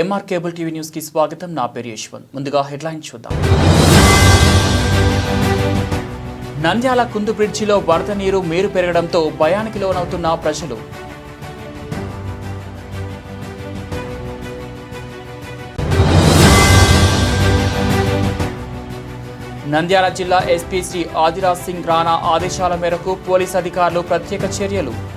MR cable TV న్యూస్కి స్వాగతం. నా పేరు యశ్వంత్. ముందుగా హెడ్లైన్ చూద్దాం. నంద్యాల కుందు బ్రిడ్జిలో వరద నీరు మేరు పెరగడంతో భయానికి లోనవుతున్న ప్రజలు. నంద్యాల జిల్లా ఎస్పీ శ్రీ ఆదిరాజ్ సింగ్ రాణా ఆదేశాల మేరకు పోలీస్ అధికారులు ప్రత్యేక చర్యలు.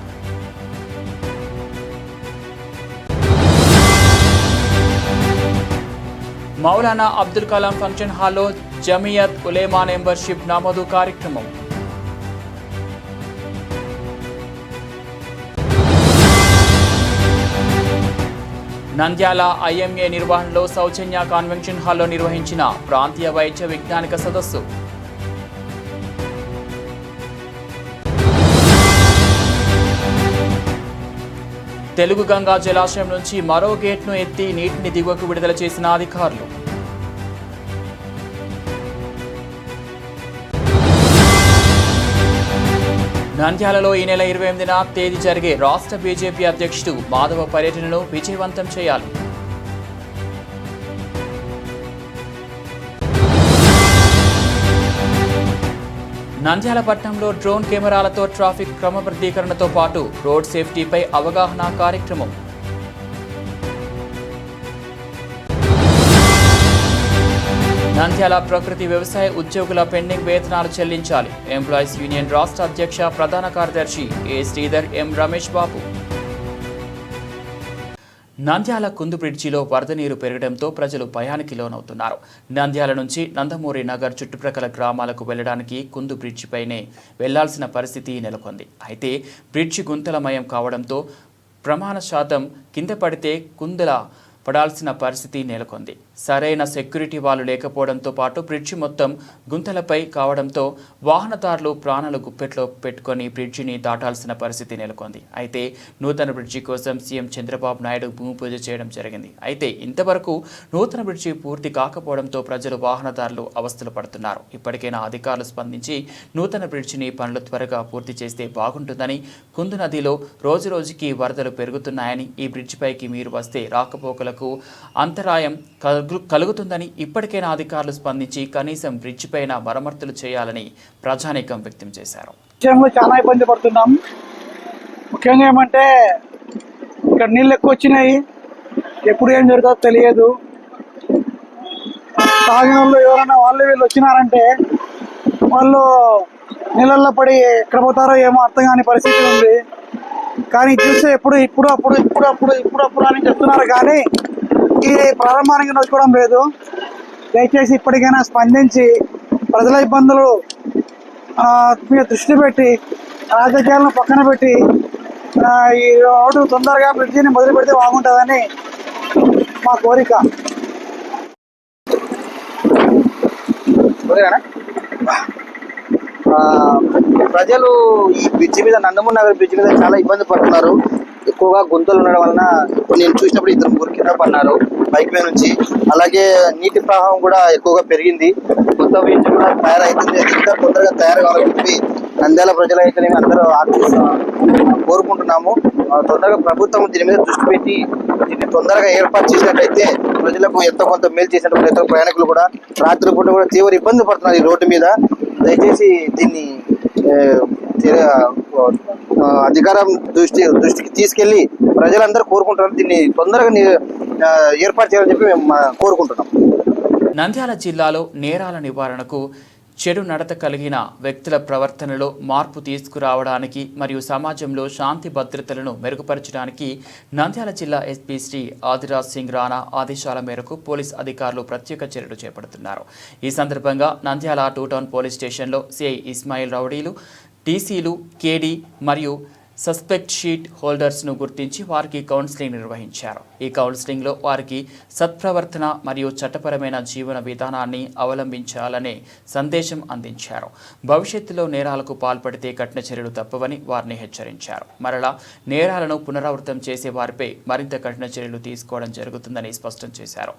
మౌలానా అబ్దుల్ కలాం ఫంక్షన్ హాల్లో జమియత్ ఉలేమా మెంబర్షిప్ నమోదు కార్యక్రమం. నంద్యాల ఐఎంఏ నిర్వహణలో సౌజన్య కాన్వెన్షన్ హాల్లో నిర్వహించిన ప్రాంతీయ వైద్య విజ్ఞానిక సదస్సు. తెలుగు గంగా జలాశయం నుంచి మరో గేట్ను ఎత్తి నీటిని దిగువకు విడుదల చేసిన అధికారులు. నంద్యాలలో ఈ నెల ఇరవై ఎనిమిదిన తేదీ జరిగే రాష్ట్ర బీజేపీ అధ్యక్షుడు మాధవ పర్యటనను విజయవంతం చేయాలి. నంద్యాల పట్టణంలో డ్రోన్ కెమెరాలతో ట్రాఫిక్ క్రమబద్ధీకరణతో పాటు రోడ్ సేఫ్టీపై అవగాహన కార్యక్రమం. నంద్యాల ప్రకృతి వ్యవసాయ ఉద్యోగుల పెండింగ్ వేతనాలు చెల్లించాలి. ఎంప్లాయీస్ యూనియన్ రాష్ట్ర అధ్యక్ష ప్రధాన కార్యదర్శి ఏ శ్రీధర్ ఎం రమేష్ బాబు. నంద్యాల కుందు బ్రిడ్జిలో వరద నీరు పెరగడంతో ప్రజలు భయానికి లోనవుతున్నారు. నంద్యాల నుంచి నందమూరి నగర్ చుట్టుప్రక్కల గ్రామాలకు వెళ్ళడానికి కుందు బ్రిడ్జిపైనే వెళ్ళాల్సిన పరిస్థితి నెలకొంది. అయితే బ్రిడ్జి గుంతలమయం కావడంతో ప్రమాణ శాతం కింద పడితే కుందల పడాల్సిన పరిస్థితి నెలకొంది. సరైన సెక్యూరిటీ వాళ్ళు లేకపోవడంతో పాటు బ్రిడ్జి మొత్తం గుంతలపై కావడంతో వాహనదారులు ప్రాణాలు గుప్పెట్లో పెట్టుకొని బ్రిడ్జిని దాటాల్సిన పరిస్థితి నెలకొంది. అయితే నూతన బ్రిడ్జి కోసం సీఎం చంద్రబాబు నాయుడు భూమి పూజ చేయడం జరిగింది. అయితే ఇంతవరకు నూతన బ్రిడ్జి పూర్తి కాకపోవడంతో ప్రజలు వాహనదారులు అవస్థలు పడుతున్నారు. ఇప్పటికైనా అధికారులు స్పందించి నూతన బ్రిడ్జిని పనులు త్వరగా పూర్తి చేస్తే బాగుంటుందని కుందు నదిలో రోజు రోజుకి వరదలు పెరుగుతున్నాయని ఈ బ్రిడ్జిపైకి మీరు వస్తే రాకపోకలకు అంతరాయం కల్ కలుగుతుందని ఇప్పటికైనా అధికారులు స్పందించి కనీసం బ్రిడ్జ్ పైన మరమ్మతులు చేయాలని ప్రజానీకం వ్యక్తం చేశారు. చాలా ఇబ్బంది పడుతున్నాం. ముఖ్యంగా ఏమంటే ఇక్కడ నీళ్ళు ఎక్కువ వచ్చినాయి. ఎప్పుడు ఏం జరుగుతుందో తెలియదు. తాగిన వాళ్ళు ఎవరైనా వాళ్ళు వీళ్ళు వచ్చినారంటే వాళ్ళు నీళ్ళల్లో పడి ఎక్కడ పోతారో ఏమో అర్థం కాని పరిస్థితి ఉంది. కానీ చూస్తే ఎప్పుడు ఇప్పుడు అప్పుడు ఇప్పుడు అప్పుడు ఇప్పుడు అప్పుడు అని చెప్తున్నారు కానీ ఇది ప్రారంభానికి నడుచుకోవడం లేదు. దయచేసి ఇప్పటికైనా స్పందించి ప్రజల ఇబ్బందులు మీద దృష్టి పెట్టి రాజకీయాలను పక్కన పెట్టి ఈ రోడ్డు తొందరగా బ్రిడ్జిని మొదలు పెడితే బాగుంటుందని మా కోరిక. ప్రజలు ఈ బ్రిడ్జి మీద నందమూరి నగర్ బ్రిడ్జి మీద చాలా ఇబ్బంది పడుతున్నారు. ఎక్కువగా గుంతలు ఉండడం వలన నేను చూసినప్పుడు ఇద్దరు ముగ్గురు కింద పడినారు బైక్ మీద నుంచి. అలాగే నీటి ప్రవాహం కూడా ఎక్కువగా పెరిగింది. కొత్త బ్రిడ్జ్ కూడా తయారైతుంది ఇంకా తొందరగా తయారు కావాలని చెప్పి నంద్యాల ప్రజలు అయితే అందరూ ఆశిస్తా కోరుకుంటున్నాము. తొందరగా ప్రభుత్వం దీని మీద దృష్టి పెట్టి దీన్ని తొందరగా ఏర్పాటు చేసినట్లయితే ప్రజలకు ఎంతో కొంత మేలు చేసినట్టు ఎంతో ప్రయాణికులు కూడా రాత్రి పూట కూడా తీవ్ర ఇబ్బంది పడుతున్నారు ఈ రోడ్డు మీద. దయచేసి దీన్ని అధికారం దృష్టి దృష్టికి తీసుకెళ్ళి ప్రజలందరూ కోరుకుంటున్నారు దీన్ని తొందరగా ఏర్పాటు చేయాలని చెప్పి మేము కోరుకుంటున్నాం. నంద్యాల జిల్లాలో నేరాల నివారణకు చెడు నడత కలిగిన వ్యక్తుల ప్రవర్తనలో మార్పు తీసుకురావడానికి మరియు సమాజంలో శాంతి భద్రతలను మెరుగుపరచడానికి నంద్యాల జిల్లా ఎస్పీ శ్రీ ఆదిరాజ్ సింగ్ రాణా ఆదేశాల మేరకు పోలీస్ అధికారులు ప్రత్యేక చర్యలు చేపడుతున్నారు. ఈ సందర్భంగా నంద్యాల టూ టౌన్ పోలీస్ స్టేషన్లో సిఐ ఇస్మాయిల్ రౌడీలు టీసీలు కేడీ మరియు సస్పెక్ట్ షీట్ హోల్డర్స్ను గుర్తించి వారికి కౌన్సిలింగ్ నిర్వహించారు. ఈ కౌన్సిలింగ్లో వారికి సత్ప్రవర్తన మరియు చట్టపరమైన జీవన విధానాన్ని అవలంబించాలనే సందేశం అందించారు. భవిష్యత్తులో నేరాలకు పాల్పడితే కఠిన చర్యలు తప్పవని వారిని హెచ్చరించారు. మరలా నేరాలను పునరావృతం చేసే వారిపై మరింత కఠిన చర్యలు తీసుకోవడం జరుగుతుందని స్పష్టం చేశారు.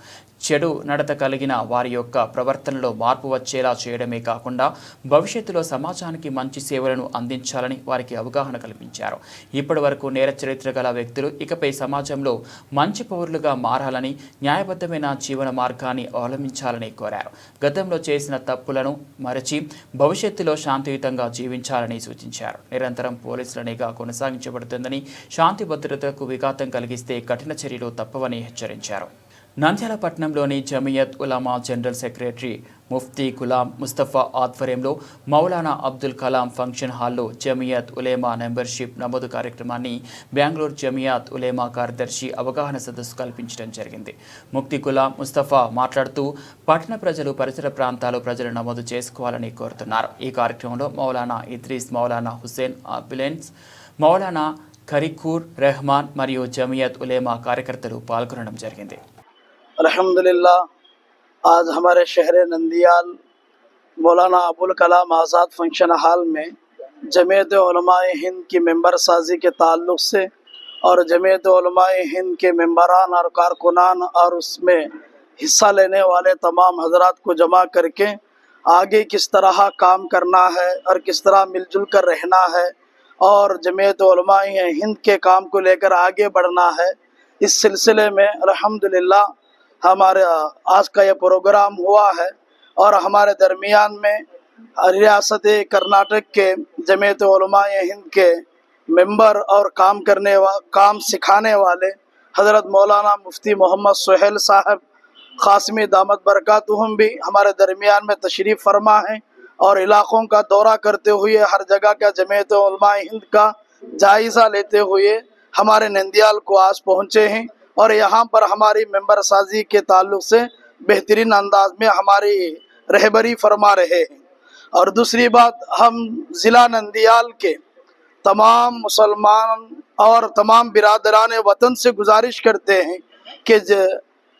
చెడు నడత కలిగిన వారి యొక్క ప్రవర్తనలో మార్పు వచ్చేలా చేయడమే కాకుండా భవిష్యత్తులో సమాజానికి మంచి సేవలను అందించాలని వారికి అవగాహన కల్పించారు. తెలిపారు ఇప్పటి వరకు నేర చరిత్ర గల వ్యక్తులు ఇకపై సమాజంలో మంచి పౌరులుగా మారాలని న్యాయబద్ధమైన జీవన మార్గాన్ని అవలంబించాలని కోరారు. గతంలో చేసిన తప్పులను మరచి భవిష్యత్తులో శాంతియుతంగా జీవించాలని సూచించారు. నిరంతరం పోలీసుల నిఘా కొనసాగించబడుతుందని శాంతి భద్రతకు విఘాతం కలిగిస్తే కఠిన చర్యలు తప్పవని హెచ్చరించారు. నంద్యాల పట్టణంలోని జమియత్ ఉలామా జనరల్ సెక్రటరీ ముఫ్తీ గులాం ముస్తఫా ఆధ్వర్యంలో మౌలానా అబ్దుల్ కలాం ఫంక్షన్ హాల్లో జమియత్ ఉలేమా మెంబర్షిప్ నమోదు కార్యక్రమాన్ని బెంగళూరు జమియాత్ ఉలేమా కార్యదర్శి అవగాహన సదస్సు కల్పించడం జరిగింది. ముక్తి గులాం ముస్తఫా మాట్లాడుతూ పట్టణ ప్రజలు పరిసర ప్రాంతాలు ప్రజలు నమోదు చేసుకోవాలని కోరుతున్నారు. ఈ కార్యక్రమంలో మౌలానా ఇద్రీస్ మౌలానా హుసేన్ అంబులెన్స్ మౌలానా ఖరికూర్ రెహమాన్ మరియు జమియత్ ఉలేమా కార్యకర్తలు పాల్గొనడం జరిగింది. الحمدللہ، آج ہمارے شہر نندیال، مولانا ابوالکلام آزاد فنکشن ہال میں جمعیت علماء ہند کی ممبر سازی کے تعلق سے اور جمعیت علماء ہند کے ممبران اور کارکنان اور اس میں حصہ لینے والے تمام حضرات کو جمع کر کے آگے کس طرح کام کرنا ہے اور کس طرح مل جل کر رہنا ہے اور جمعیت علماء ہند کے کام کو لے کر آگے بڑھنا ہے، اس سلسلے میں الحمدللہ ہمارے آج کا یہ پروگرام ہوا ہے اور ہمارے درمیان میں ریاست کرناٹک کے جمیعت علماء ہند کے ممبر اور کام کرنے و... کام سکھانے والے حضرت مولانا مفتی محمد سہیل صاحب قاسمی دامت برکاتہم بھی ہمارے درمیان میں تشریف فرما ہیں اور علاقوں کا دورہ کرتے ہوئے ہر جگہ کا جمیعت علماء ہند کا جائزہ لیتے ہوئے ہمارے نندیال کو آج پہنچے ہیں۔ اور یہاں پر ہماری ممبر سازی کے تعلق سے بہترین انداز میں ہماری رہبری فرما رہے ہیں۔ اور دوسری بات، ہم ضلع نندیال کے تمام مسلمان اور تمام برادران وطن سے گزارش کرتے ہیں کہ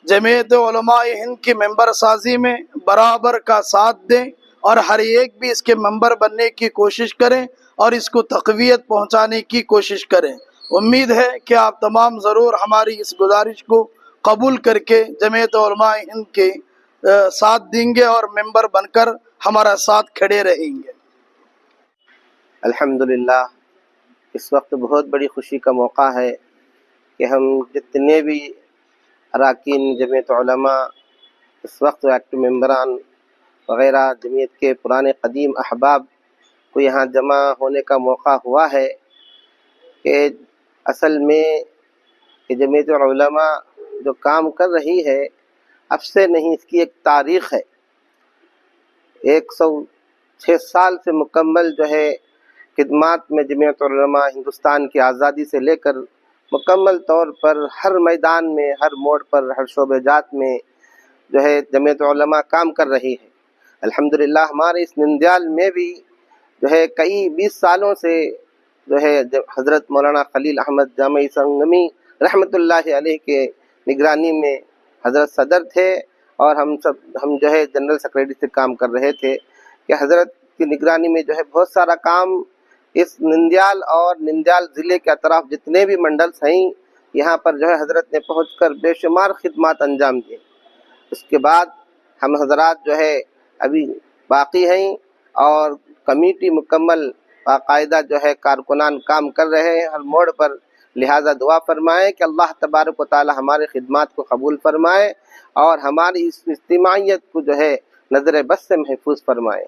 جمعیت علماء ہند کی ممبر سازی میں برابر کا ساتھ دیں اور ہر ایک بھی اس کے ممبر بننے کی کوشش کریں اور اس کو تقویت پہنچانے کی کوشش کریں۔ امید ہے کہ آپ تمام ضرور ہماری اس گزارش کو قبول کر کے جمعیت علماء ہند کے ساتھ دیں گے اور ممبر بن کر ہمارا ساتھ کھڑے رہیں گے۔ الحمدللہ، اس وقت بہت بڑی خوشی کا موقع ہے کہ ہم جتنے بھی اراکین جمعیت علماء، اس وقت ایکٹو ممبران وغیرہ جمعیت کے پرانے قدیم احباب کو یہاں جمع ہونے کا موقع ہوا ہے کہ اصل میں کہ جمعیت علماء جو کام کر رہی ہے، اب سے نہیں، اس کی ایک تاریخ ہے۔ ایک سو چھ سال سے مکمل جو ہے خدمات میں جمعیت علماء ہندوستان کی آزادی سے لے کر مکمل طور پر ہر میدان میں، ہر موڑ پر، ہر شعب جات میں جو ہے جمعیت علماء کام کر رہی ہے۔ الحمدللہ ہمارے اس نندیال میں بھی جو ہے کئی بیس سالوں سے جو ہے حضرت مولانا خلیل احمد جامع سنگمی رحمۃ اللہ علیہ کے نگرانی میں حضرت صدر تھے اور ہم سب، ہم جو ہے جنرل سیکریٹری سے کام کر رہے تھے کہ حضرت کی نگرانی میں جو ہے بہت سارا کام اس نندیال اور نندیال ضلع کے اطراف جتنے بھی منڈلس ہیں، یہاں پر جو ہے حضرت نے پہنچ کر بے شمار خدمات انجام دیے۔ اس کے بعد ہم حضرات جو ہے ابھی باقی ہیں اور کمیٹی مکمل باقاعدہ جو ہے کارکنان کام کر رہے ہیں، ہر موڑ پر لہٰذا دعا فرمائیں کہ اللہ تبارک و تعالی ہمارے خدمات کو قبول فرمائے اور ہماری اس اجتماعیت کو جو ہے نظر بس سے محفوظ فرمائے۔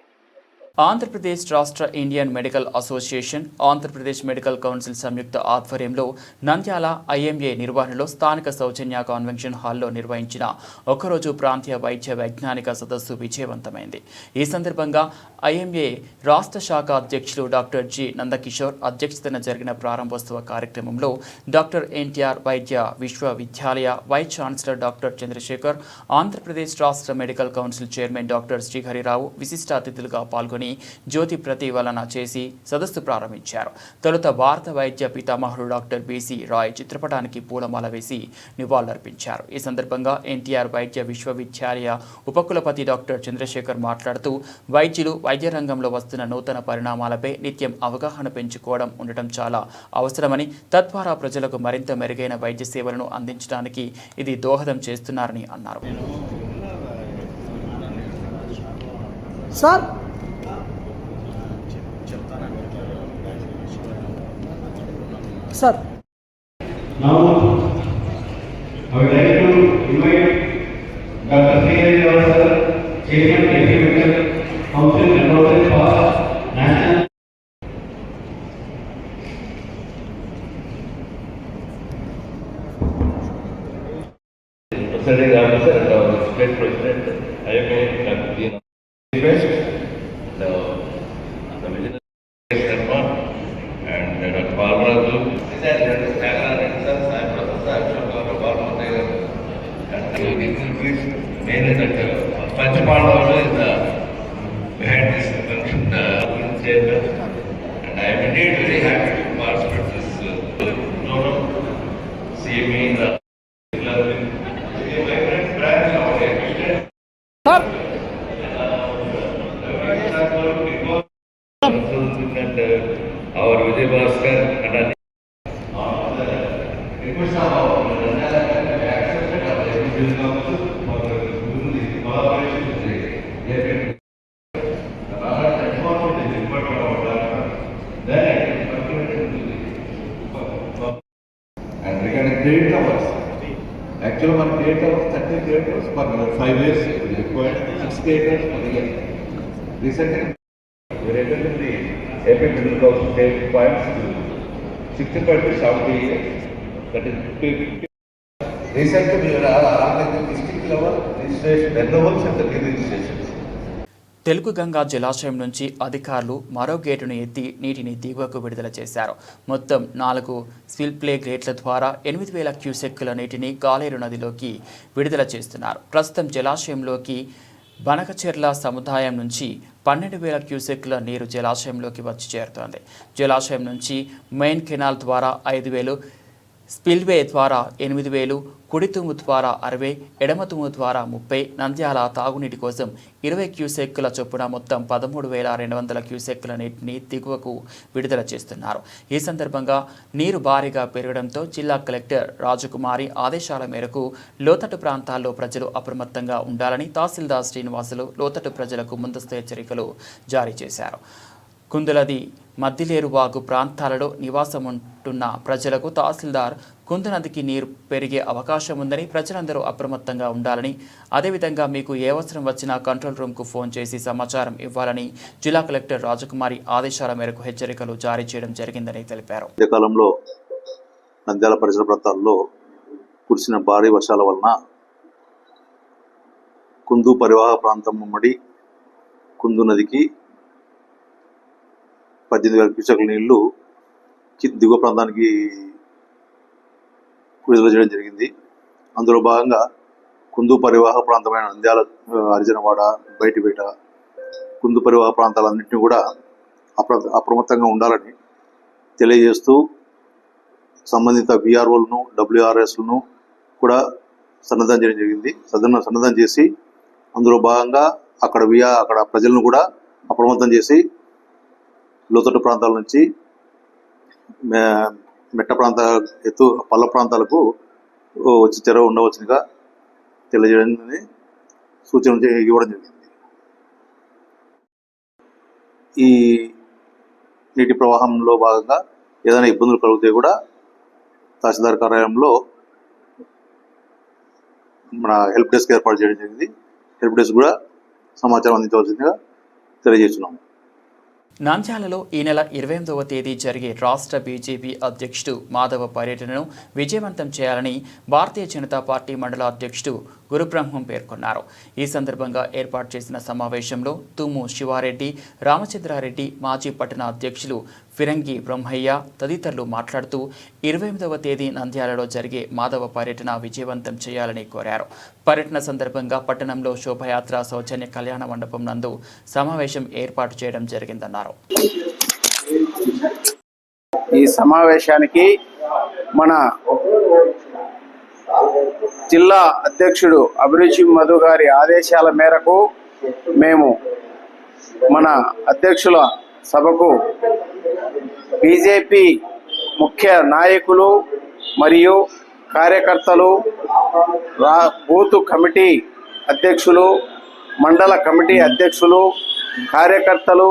ఆంధ్రప్రదేశ్ రాష్ట్ర Indian medical association Andhra Pradesh medical council సంయుక్త ఆధ్వర్యంలో నంద్యాల ఐఎంఏ నిర్వహణలో స్థానిక సౌజన్య కాన్వెన్షన్ హాల్లో నిర్వహించిన ఒకరోజు ప్రాంతీయ వైద్య వైజ్ఞానిక సదస్సు విజయవంతమైంది. ఈ సందర్భంగా ఐఎంఏ రాష్ట్ర శాఖ అధ్యక్షులు డాక్టర్ జి. నందకిషోర్ అధ్యక్షతన జరిగిన ప్రారంభోత్సవ కార్యక్రమంలో డాక్టర్ ఎన్టీఆర్ వైద్య విశ్వవిద్యాలయ vice chancellor doctor Chandrashekar Andhra Pradesh రాష్ట్ర medical council chairman doctor Srihari Rao విశిష్ట అతిథులుగా పాల్గొని జ్యోతి ప్రతివలన చేసి సదస్సు ప్రారంభించారు. తొలుత భారత వైద్య పితామహుడు డాక్టర్ బీసీ రాయ్ చిత్రపటానికి పూలమాల వేసి నివాళులర్పించారు. ఈ సందర్భంగా ఎన్టీఆర్ వైద్య విశ్వవిద్యాలయ ఉపకులపతి డాక్టర్ చంద్రశేఖర్ మాట్లాడుతూ వైద్యులు వైద్య రంగంలో వస్తున్న నూతన పరిణామాలపై నిత్యం అవగాహన పెంచుకోవడం ఉండటం చాలా అవసరమని తద్వారా ప్రజలకు మరింత మెరుగైన వైద్య సేవలను అందించడానికి ఇది దోహదం చేస్తున్నారని అన్నారు. Sir Sir. Now, I would like to invite Dr. Sri Ravi Sir, Chairman of the Council actual మన theatre thirty theatres per five years ఎక్కువ six theatres recent regularly AP middle class points sixty five to seventy years fifty fifty recent మీరు are district level registration ఎన్నో వచ్చి అంత registrations Telugu Ganga జలాశయం నుంచి అధికారులు మరో గేటును ఎత్తి నీటిని దిగువకు విడుదల చేశారు. మొత్తం నాలుగు స్విల్ప్లే గేట్ల ద్వారా ఎనిమిది వేల క్యూసెక్కుల నీటిని కాలేరు నదిలోకి విడుదల చేస్తున్నారు. ప్రస్తుతం జలాశయంలోకి బనకచెర్ల సముదాయం నుంచి పన్నెండు వేల క్యూసెక్కుల నీరు జలాశయంలోకి వచ్చి చేరుతోంది. జలాశయం నుంచి మెయిన్ కెనాల్ ద్వారా ఐదు వేలు స్పిల్వే ద్వారా ఎనిమిది వేలు కుడి తుమ్ము ద్వారా అరవై ఎడమ తుమ్ము ద్వారా ముప్పై నంద్యాల తాగునీటి కోసం ఇరవై క్యూసెక్కుల చొప్పున మొత్తం పదమూడు వేల రెండు వందల క్యూసెక్కుల నీటిని దిగువకు విడుదల చేస్తున్నారు. ఈ సందర్భంగా నీరు భారీగా పెరగడంతో జిల్లా కలెక్టర్ రాజకుమారి ఆదేశాల మేరకు లోతట్టు ప్రాంతాల్లో ప్రజలు అప్రమత్తంగా ఉండాలని తహసీల్దార్ శ్రీనివాసులు లోతట్టు ప్రజలకు ముందస్తు హెచ్చరికలు జారీ చేశారు. కుందులది మద్దిలేరువాగు ప్రాంతాలలో నివాసం ఉంటున్న ప్రజలకు తహసీల్దార్ కుందు నదికి నీరు పెరిగే అవకాశం ఉందని ప్రజలందరూ అప్రమత్తంగా ఉండాలని అదేవిధంగా మీకు ఏ అవసరం వచ్చినా కంట్రోల్ రూమ్కు ఫోన్ చేసి సమాచారం ఇవ్వాలని జిల్లా కలెక్టర్ రాజకుమారి ఆదేశాల మేరకు హెచ్చరికలు జారీ చేయడం జరిగిందని తెలిపారు. మధ్యకాలంలో నంద్యాల పరిసర ప్రాంతాల్లో కురిసిన భారీ వర్షాల వలన కుందు పరివాహ ప్రాంతం ఉమ్మడి కుందు నదికి పద్దెనిమిది వేల క్యూసెక్ల నీళ్ళు దిగువ ప్రాంతానికి విడుదల చేయడం జరిగింది. అందులో భాగంగా కుందు పరివాహ ప్రాంతమైన నంద్యాల ఆ, హరిజనవాడ బయటిపేట కుందు పరివాహ ప్రాంతాలన్నింటినీ కూడా అప్ర అప్రమత్తంగా ఉండాలని తెలియజేస్తూ సంబంధిత విఆర్ఓలను డబ్ల్యూఆర్ఎస్లను కూడా సన్నద్ధం చేయడం జరిగింది. సదన సన్నద్ధం చేసి అందులో భాగంగా అక్కడ విఆ అక్కడ ప్రజలను కూడా అప్రమత్తం చేసి లోతట్టు ప్రాంతాల నుంచి మెట్ట ప్రాంత ఎత్తు పల్ల ప్రాంతాలకు వచ్చి చెరువు ఉండవచ్చుగా తెలియజేయడం సూచన ఇవ్వడం జరిగింది. ఈ నీటి ప్రవాహంలో భాగంగా ఏదైనా ఇబ్బందులు కలిగితే కూడా తహసీల్దార్ కార్యాలయంలో మన హెల్ప్ డెస్క్ ఏర్పాటు చేయడం జరిగింది. హెల్ప్ డెస్క్ కూడా సమాచారం అందించవలసిందిగా తెలియజేస్తున్నాము. నంద్యాలలో ఈ నెల ఇరవై ఎనిమిదవ తేదీ జరిగే రాష్ట్ర బీజేపీ అధ్యక్షుడు మాధవ పర్యటనను విజయవంతం చేయాలని భారతీయ జనతా పార్టీ మండల అధ్యక్షుడు గురుబ్రహ్మం పేర్కొన్నారు. ఈ సందర్భంగా ఏర్పాటు చేసిన సమావేశంలో తుమ్ము శివారెడ్డి రామచంద్రారెడ్డి మాజీ పట్టణ అధ్యక్షులు ఫిరంగి బ్రహ్మయ్య తదితరులు మాట్లాడుతూ ఇరవై ఎనిమిదవ తేదీ నంద్యాలలో జరిగే మాధవ పర్యటన విజయవంతం చేయాలని కోరారు. పర్యటన సందర్భంగా పట్టణంలో శోభయాత్ర సౌజన్య కళ్యాణ మండపం నందు సమావేశం ఏర్పాటు చేయడం జరిగిందన్నారు. ఈ సమావేశానికి మన జిల్లా అధ్యక్షుడు అభిరుచి మధు గారి ఆదేశాల మేరకు మేము మన అధ్యక్షుల సభకు బీజేపీ ముఖ్య నాయకులు మరియు కార్యకర్తలు రా బూత్ కమిటీ అధ్యక్షులు మండల కమిటీ అధ్యక్షులు కార్యకర్తలు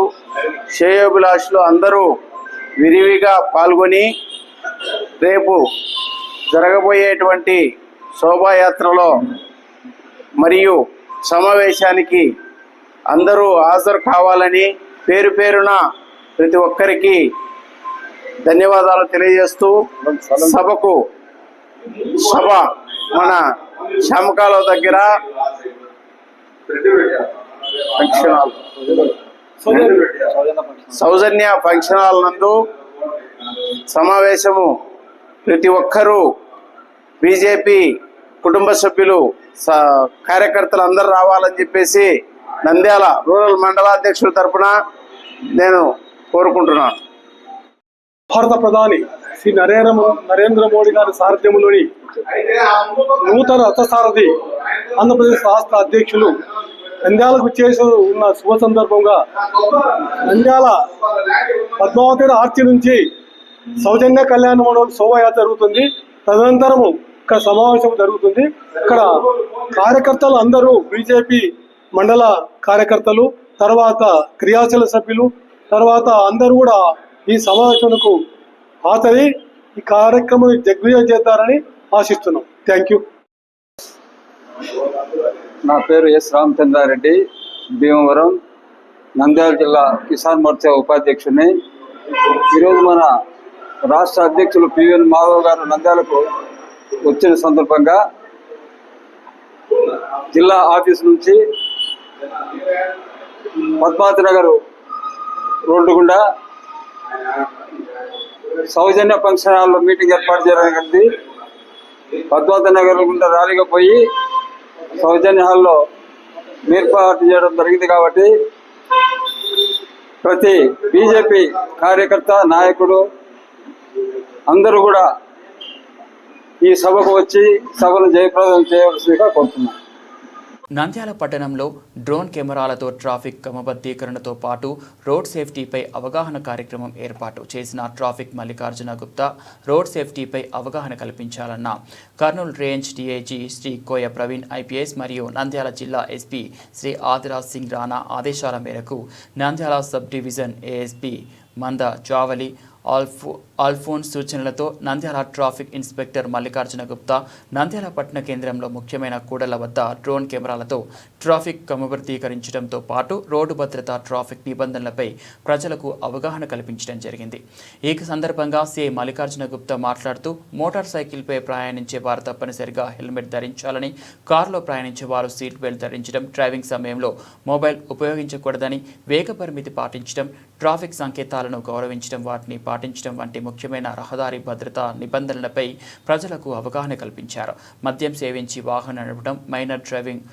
శ్రేయోభిలాషులు అందరూ విరివిగా పాల్గొని రేపు జరగబోయేటువంటి శోభాయాత్రలో మరియు సమావేశానికి అందరూ హాజరు కావాలని పేరు పేరున ప్రతి ఒక్కరికి ధన్యవాదాలు తెలియజేస్తూ సభకు సభ మన శామకాల దగ్గర సౌజన్య ఫంక్షన్ హాల్ నందు సమావేశము ప్రతి ఒక్కరూ బీజేపీ కుటుంబ సభ్యులు స- కార్యకర్తలు అందరు రావాలని చెప్పేసి నంద్యాల రూరల్ మండలాధ్యక్షుల తరపున నేను కోరుకుంటున్నాను. భారత ప్రధాని శ్రీ నరేంద్ర నరేంద్ర మోడీ గారి సారథ్యంలోని నూతన రథసారథి ఆంధ్రప్రదేశ్ రాష్ట్ర అధ్యక్షులు నంద్యాలకు చేసి ఉన్న శుభ సందర్భంగా నంద్యాల పద్మావతి ఆర్చి నుంచి సౌజన్య కళ్యాణ మండపం శోభయాత్ర జరుగుతుంది. తదనంతరము ఇక్కడ సమావేశం జరుగుతుంది. ఇక్కడ కార్యకర్తలు అందరూ బీజేపీ మండల కార్యకర్తలు తర్వాత క్రియాశీల సభ్యులు తర్వాత అందరూ కూడా ఈ సమావేశంకు హాజరై ఈ కార్యక్రమం దిగ్విజయం చేస్తారని ఆశిస్తున్నాం. థ్యాంక్ యూ నా పేరు ఎస్ రామచంద్రారెడ్డి భీమవరం నంద్యాల జిల్లా కిసాన్ మోర్చా ఉపాధ్యక్షుని. ఈరోజు మన రాష్ట్ర అధ్యక్షులు పివిఎన్ మాధవ్ గారు నంద్యాలకు వచ్చిన సందర్భంగా జిల్లా ఆఫీస్ నుంచి పద్మావతి నగర్ రోడ్డు గుండా సౌజన్య ఫంక్షన్ హాల్లో మీటింగ్ ఏర్పాటు చేయడం కలిసి నగర్ గుండా ర్యాలీగా పోయి సౌజన్య హాల్లో ఏర్పాటు చేయడం జరిగింది కాబట్టి ప్రతి బీజేపీ కార్యకర్త నాయకుడు అందరూ కూడా ఈ సభకు వచ్చి సభను జయప్రదం చేయవలసిందిగా కోరుతున్నాను నంద్యాల పట్టణంలో డ్రోన్ కెమెరాలతో ట్రాఫిక్ క్రమబద్ధీకరణతో పాటు రోడ్ సేఫ్టీపై అవగాహన కార్యక్రమం ఏర్పాటు చేసిన ట్రాఫిక్ మల్లికార్జున గుప్తా రోడ్ సేఫ్టీపై అవగాహన కల్పించాలన్న. Kurnool range DIG Shri Koya Praveen IPS మరియు నంద్యాల జిల్లా ఎస్పీ శ్రీ ఆదిరాజ్ సింగ్ రాణా ఆదేశాల మేరకు నంద్యాల సబ్ డివిజన్ ఏఎస్పీ మంద జావలి ఆల్ఫో ఆల్ఫోన్స్ సూచనలతో నంద్యాల ట్రాఫిక్ ఇన్స్పెక్టర్ మల్లికార్జున గుప్తా నంద్యాల పట్టణ కేంద్రంలో ముఖ్యమైన కూడల వద్ద డ్రోన్ కెమెరాలతో ట్రాఫిక్ క్రమబద్ధీకరించడంతో పాటు రోడ్డు భద్రత ట్రాఫిక్ నిబంధనలపై ప్రజలకు అవగాహన కల్పించడం జరిగింది. ఈ సందర్భంగా సిఐ మల్లికార్జున గుప్తా మాట్లాడుతూ మోటార్ సైకిల్పై ప్రయాణించే వారు తప్పనిసరిగా హెల్మెట్ ధరించాలని కారులో ప్రయాణించే వారు సీట్ బెల్ట్ ధరించడం డ్రైవింగ్ సమయంలో మొబైల్ ఉపయోగించకూడదని వేగ పరిమితి పాటించడం ట్రాఫిక్ సంకేతాలను గౌరవించడం వాటిని పాటించడం వంటి ముఖ్యమైన రహదారి భద్రతా నిబంధనలపై ప్రజలకు అవగాహన కల్పించారు. మద్యం సేవించి వాహనం నడపడం మైనర్ డ్రైవింగ్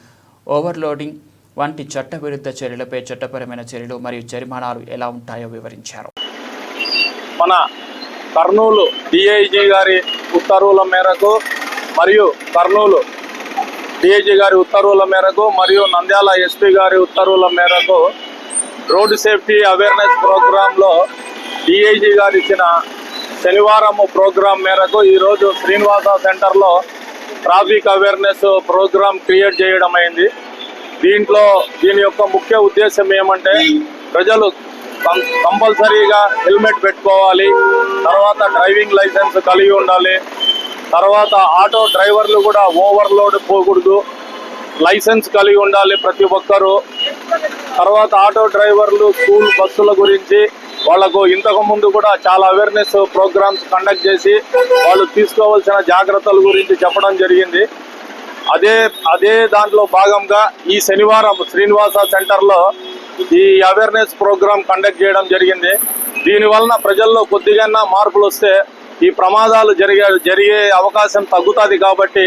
ఓవర్లోడింగ్ వంటి చట్టవిరుద్ధ చర్యలపై చట్టపరమైన చర్యలు మరియు జరిమానాలు ఎలా ఉంటాయో వివరించారు. మన కర్నూలు డిఐజీ గారి ఉత్తర్వుల మేరకు మరియు కర్నూలు డిఐజీ గారి ఉత్తర్వుల మేరకు మరియు నంద్యాల ఎస్పీ గారి ఉత్తర్వుల మేరకు రోడ్డు సేఫ్టీ అవేర్నెస్ ప్రోగ్రాంలో డిఐజీ గారు ఇచ్చిన శనివారం ప్రోగ్రాం మేరకు ఈరోజు శ్రీనివాస సెంటర్లో ట్రాఫిక్ అవేర్నెస్ ప్రోగ్రాం క్రియేట్ చేయడం అయింది. దీంట్లో దీని యొక్క ముఖ్య ఉద్దేశం ఏమంటే ప్రజలు కం- కంపల్సరీగా హెల్మెట్ పెట్టుకోవాలి తర్వాత డ్రైవింగ్ లైసెన్స్ కలిగి ఉండాలి తర్వాత ఆటో డ్రైవర్లు కూడా ఓవర్లోడ్ పోకూడదు లైసెన్స్ కలిగి ఉండాలి ప్రతి ఒక్కరూ తర్వాత ఆటో డ్రైవర్లు స్కూల్ బస్సుల గురించి వాళ్ళకు ఇంతకు ముందు కూడా చాలా అవేర్నెస్ ప్రోగ్రామ్స్ కండక్ట్ చేసి వాళ్ళు తీసుకోవాల్సిన జాగ్రత్తల గురించి చెప్పడం జరిగింది. అదే అదే దాంట్లో భాగంగా ఈ శనివారం శ్రీనివాస సెంటర్లో ఈ అవేర్నెస్ ప్రోగ్రామ్ కండక్ట్ చేయడం జరిగింది. దీని వలన ప్రజల్లో కొద్దిగా మార్పులు వస్తే ఈ ప్రమాదాలు జరిగే జరిగే అవకాశం తగ్గుతుంది కాబట్టి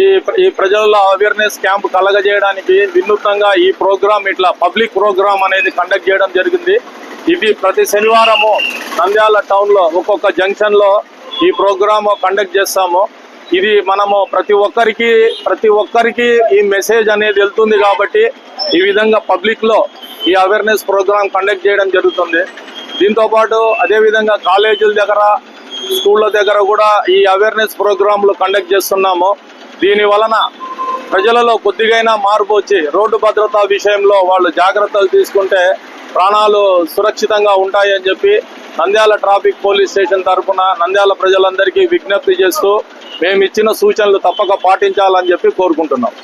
ఈ ఈ ప్రజల్లో అవేర్నెస్ క్యాంప్ కలగజేయడానికి వినూత్నంగా ఈ ప్రోగ్రామ్ ఇట్లా పబ్లిక్ ప్రోగ్రామ్ అనేది కండక్ట్ చేయడం జరిగింది. ఇది ప్రతి శనివారము నంద్యాల టౌన్లో ఒక్కొక్క జంక్షన్లో ఈ ప్రోగ్రామ్ కండక్ట్ చేస్తాము. ఇది మనము ప్రతి ఒక్కరికి ప్రతి ఒక్కరికి ఈ మెసేజ్ అనేది వెళ్తుంది కాబట్టి ఈ విధంగా పబ్లిక్లో ఈ అవేర్నెస్ ప్రోగ్రామ్ కండక్ట్ చేయడం జరుగుతుంది. దీంతో పాటు అదే విధంగా కాలేజీల దగ్గర స్కూళ్ళ దగ్గర కూడా ఈ అవేర్నెస్ ప్రోగ్రాంలు కండక్ట్ చేస్తున్నాము. దీని వలన ప్రజలలో కొద్దిగైనా మార్పు వచ్చి రోడ్డు భద్రతా విషయంలో వాళ్ళు జాగ్రత్తలు తీసుకుంటే ప్రాణాలు సురక్షితంగా ఉంటాయని చెప్పి నంద్యాల ట్రాఫిక్ పోలీస్ స్టేషన్ తరఫున నంద్యాల ప్రజలందరికీ విజ్ఞప్తి చేస్తూ మేము ఇచ్చిన సూచనలు తప్పక పాటించాలని చెప్పి కోరుకుంటున్నాం.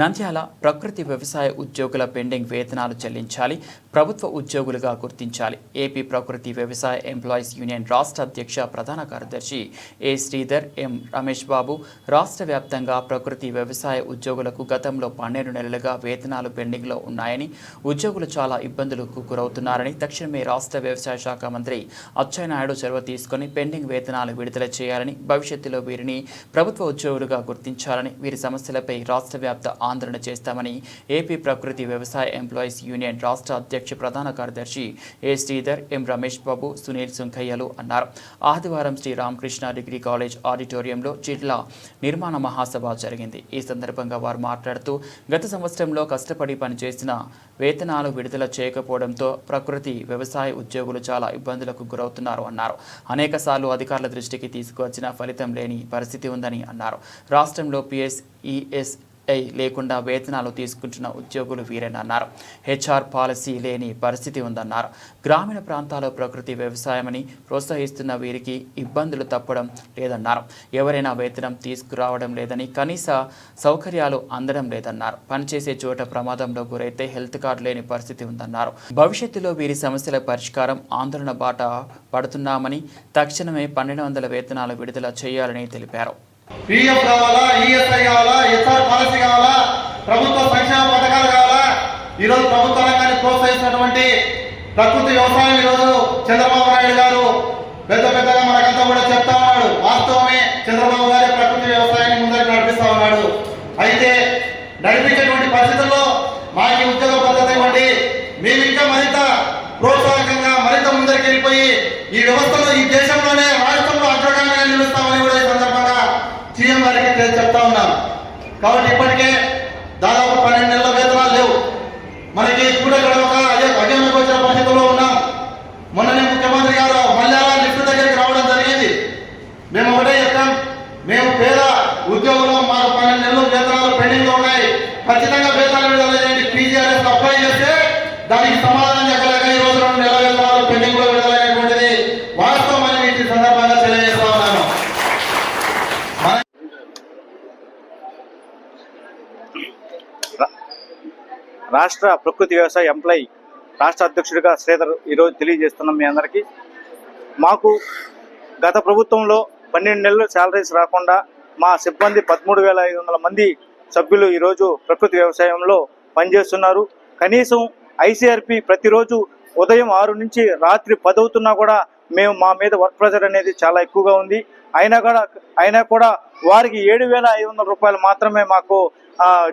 నంద్యాల ప్రకృతి వ్యవసాయ ఉద్యోగుల పెండింగ్ వేతనాలు చెల్లించాలి. ప్రభుత్వ ఉద్యోగులుగా గుర్తించాలి. ఏపీ ప్రకృతి వ్యవసాయ ఎంప్లాయీస్ యూనియన్ రాష్ట్ర అధ్యక్ష ప్రధాన కార్యదర్శి ఏ శ్రీధర్ ఎం రమేష్ బాబు రాష్ట్ర వ్యాప్తంగా ప్రకృతి వ్యవసాయ ఉద్యోగులకు గతంలో పన్నెండు నెలలుగా వేతనాలు పెండింగ్లో ఉన్నాయని ఉద్యోగులు చాలా ఇబ్బందులకు గురవుతున్నారని తక్షణమే రాష్ట్ర వ్యవసాయ శాఖ మంత్రి అచ్చెన్నాయుడు చొరవ తీసుకొని పెండింగ్ వేతనాలు విడుదల చేయాలని భవిష్యత్తులో వీరిని ప్రభుత్వ ఉద్యోగులుగా గుర్తించాలని వీరి సమస్యలపై రాష్ట్ర వ్యాప్త ఆందోళన చేస్తామని ఏపీ ప్రకృతి వ్యవసాయ ఎంప్లాయీస్ యూనియన్ రాష్ట్ర అధ్యక్ష ప్రధాన కార్యదర్శి ఏ శ్రీధర్ ఎం రమేష్ బాబు సునీల్ సుంకయ్యలు అన్నారు. ఆదివారం శ్రీ రామకృష్ణ డిగ్రీ కాలేజ్ ఆడిటోరియంలో జిల్లా నిర్మాణ మహాసభ జరిగింది. ఈ సందర్భంగా వారు మాట్లాడుతూ గత సంవత్సరంలో కష్టపడి పనిచేసిన వేతనాలు విడుదల చేయకపోవడంతో ప్రకృతి వ్యవసాయ ఉద్యోగులు చాలా ఇబ్బందులకు గురవుతున్నారు అన్నారు. అనేక సార్లు అధికారుల దృష్టికి తీసుకువచ్చిన ఫలితం లేని పరిస్థితి ఉందని అన్నారు. రాష్ట్రంలో పిఎస్ ఈఎస్ లేకుండా వేతనాలు తీసుకుంటున్న ఉద్యోగులు వీరేనన్నారు. హెచ్ఆర్ పాలసీ లేని పరిస్థితి ఉందన్నారు. గ్రామీణ ప్రాంతాల్లో ప్రకృతి వ్యవసాయమని ప్రోత్సహిస్తున్న వీరికి ఇబ్బందులు తప్పడం లేదన్నారు. ఎవరైనా వేతనం తీసుకురావడం లేదని కనీస సౌకర్యాలు అందడం లేదన్నారు. పనిచేసే చోట ప్రమాదంలో గురైతే హెల్త్ కార్డు లేని పరిస్థితి ఉందన్నారు. భవిష్యత్తులో వీరి సమస్యల పరిష్కారం ఆందోళన బాట పడుతున్నామని తక్షణమే పన్నెండు వందల వేతనాలు విడుదల చేయాలని తెలిపారు. పిఎఫ్ కావాలా ఈఎస్ఐ కావాలా ఎస్ఆర్ పాలసీ కావాలా ప్రభుత్వ సంక్షేమ పథకాలు కావాలా? ఈరోజు ప్రభుత్వ రంగాన్ని ప్రోత్సహిస్తున్నటువంటి ప్రకృతి వ్యవసాయం ఈరోజు చంద్రబాబు నాయుడు గారు పెద్ద పెద్దగా మనకంతా కూడా చెప్తా ఉన్నాడు. వాస్తవమే చంద్రబాబు గారి ప్రకృతి వ్యవసాయాన్ని ముందరికి నడిపిస్తా ఉన్నాడు. అయితే నడిపించేటువంటి పరిస్థితుల్లో మాకు ఉద్యోగ పద్ధతి ఇవ్వండి. మేము ఇంకా మరింత ప్రోత్సాహకంగా మరింత ముందరికి వెళ్ళిపోయి ఈ వ్యవస్థ ఈ దేశంలోనే రాష్ట్రంలో అగ్రగామిగా నిలుస్తామని కూడా ఈ సందర్భంగా సీఎం గారికి తె- చెప్తా ఉన్నాం కాబట్టి ఇప్పటికే దాదాపు పన్నెండు నెలల వేతనాలు లేవు మనకి కూడా ఇక్కడ ఒక అజ- అజంలోకి వచ్చిన పరిస్థితుల్లో ఉన్నాం మొన్ననే ముఖ్యమంత్రి గారు మల్యాల లిఫ్ట్ దగ్గరికి రావడం జరిగింది మేము ఒకటే చెప్పాం మేము పేద ఉద్యోగులు మాకు పన్నెండు నెలలు వేతనాలు పెండింగ్లో ఉన్నాయి ఖచ్చితంగా వేతనాలు విడుదల చేయండి పీజీఆర్ఎస్ అప్లై చేస్తే దానికి సమాధానం చెప్పలేక ఈ రోజు రెండు నెలల వేతనాలు పెండింగ్లో విడుదలైనటువంటిది వాస్తవం అని మీకు ఈ సందర్భంగా తెలియజేస్తా ఉన్నాను మన- రాష్ట్ర ప్రకృతి వ్యవసాయ ఎంప్లాయీ రాష్ట్ర అధ్యక్షుడిగా శ్రీధర్ ఈరోజు తెలియజేస్తున్నాం మీ అందరికీ. మాకు గత ప్రభుత్వంలో పన్నెండు నెలలు శాలరీస్ రాకుండా మా సిబ్బంది పదమూడు వేల ఐదు వందల మంది సభ్యులు ఈరోజు ప్రకృతి వ్యవసాయంలో పనిచేస్తున్నారు. కనీసం ఐసీఆర్పి ప్రతిరోజు ఉదయం ఆరు నుంచి రాత్రి పదవుతున్నా కూడా మేము మా మీద వర్క్ ప్రెజర్ అనేది చాలా ఎక్కువగా ఉంది. అయినా కూడా అయినా కూడా వారికి ఏడు వేల ఐదు వందల రూపాయలు మాత్రమే మాకు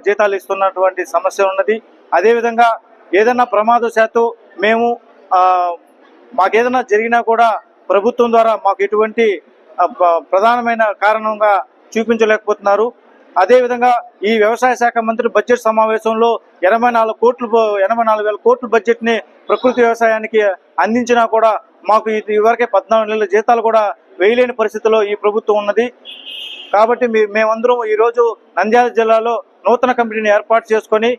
జీతాలు ఇస్తున్నటువంటి సమస్య ఉన్నది. అదేవిధంగా ఏదైనా ప్రమాదశాత్తు మేము ఆ, మాకేదైనా జరిగినా కూడా ప్రభుత్వం ద్వారా మాకు ఎటువంటి ప్రధానమైన కారణంగా చూపించలేకపోతున్నారు. అదేవిధంగా ఈ వ్యవసాయ శాఖ మంత్రి బడ్జెట్ సమావేశంలో ఎనభై నాలుగు కోట్లు ఎనభై నాలుగు వేల కోట్ల బడ్జెట్ని ప్రకృతి వ్యవసాయానికి అందించినా కూడా మాకు ఇది ఇవరకే పద్నాలుగు నెలల జీతాలు కూడా వేయలేని పరిస్థితిలో ఈ ప్రభుత్వం ఉన్నది. కాబట్టి మీ మేమందరం ఈరోజు నంద్యాల జిల్లాలో నూతన కమిటీని ఏర్పాటు చేసుకొని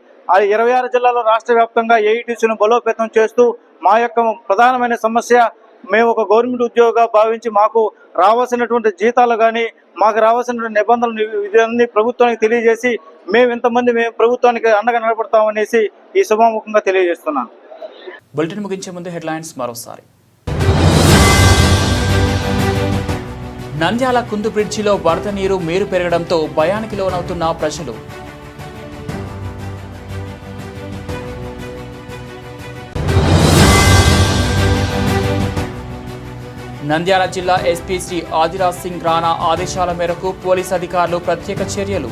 ఇరవై ఆరు జిల్లాలో రాష్ట్ర వ్యాప్తంగా ఏఐటీసీను బలోపేతం చేస్తూ మా యొక్క ప్రధానమైన సమస్య మేము ఒక గవర్నమెంట్ ఉద్యోగంగా భావించి మాకు రావాల్సినటువంటి జీతాలు కానీ మాకు రావాల్సినటువంటి నిబంధనలు ఇవన్నీ ప్రభుత్వానికి తెలియజేసి మేము ఇంతమంది మేము ప్రభుత్వానికి అండగా నిలబడతామనేసి ఈ శుభాముఖంగా తెలియజేస్తున్నాను. బులెటిన్ ముగించే ముందు హెడ్లైన్స్ మరోసారి. నంద్యాల కుందు బ్రిడ్జిలో వరద నీరు మేరు పెరగడంతో భయానికి లోనవుతున్న ప్రజలు. నంద్యాల జిల్లా ఎస్పీ శ్రీ ఆదిరాజ్ సింగ్ రాణా ఆదేశాల మేరకు పోలీస్ అధికారులు ప్రత్యేక చర్యలు.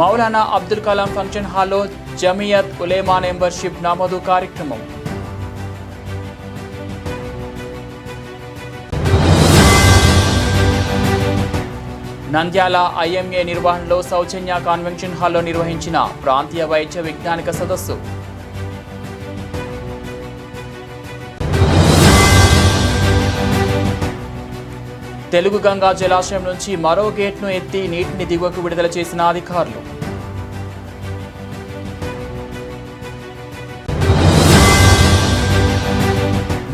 మౌలానా అబ్దుల్ కలాం ఫంక్షన్ హాల్లో జమియత్ ఉలేమా మెంబర్షిప్ నమోదు కార్యక్రమం. నంద్యాల ఐఎంఏ నిర్వహణలో సౌజన్య కాన్వెన్షన్ హాల్లో నిర్వహించిన ప్రాంతీయ వైద్య విజ్ఞానిక సదస్సు. తెలుగు గంగా జలాశయం నుంచి మరో గేట్ను ఎత్తి నీటిని దిగువకు విడుదల చేసిన అధికారులు.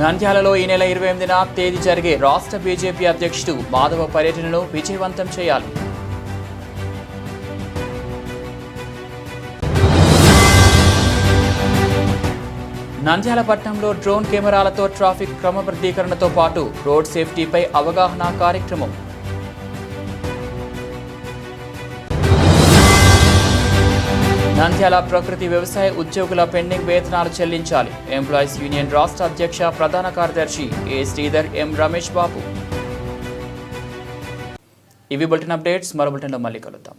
నంద్యాలలో ఈ నెల ఇరవై ఎనిమిదిన తేదీ జరిగే రాష్ట్ర బీజేపీ అధ్యక్షుడు మాధవ పర్యటనను విజయవంతం చేయాలి. నంద్యాల పట్టణంలో డ్రోన్ కెమెరాలతో ట్రాఫిక్ క్రమబద్ధీకరణతో పాటు రోడ్ సేఫ్టీపై అవగాహన కార్యక్రమం. నంద్యాల ప్రకృతి వ్యవసాయ ఉద్యోగుల పెండింగ్ వేతనాలు చెల్లించాలి. ఎంప్లాయీస్ యూనియన్ రాష్ట్ర అధ్యక్ష ప్రధాన కార్యదర్శి ఏ శ్రీధర్ ఎం రమేష్ బాబు. ఇవి బులెటిన్ అప్డేట్స్. మరో బులెటిన్లో మళ్ళీ కలుద్దాం.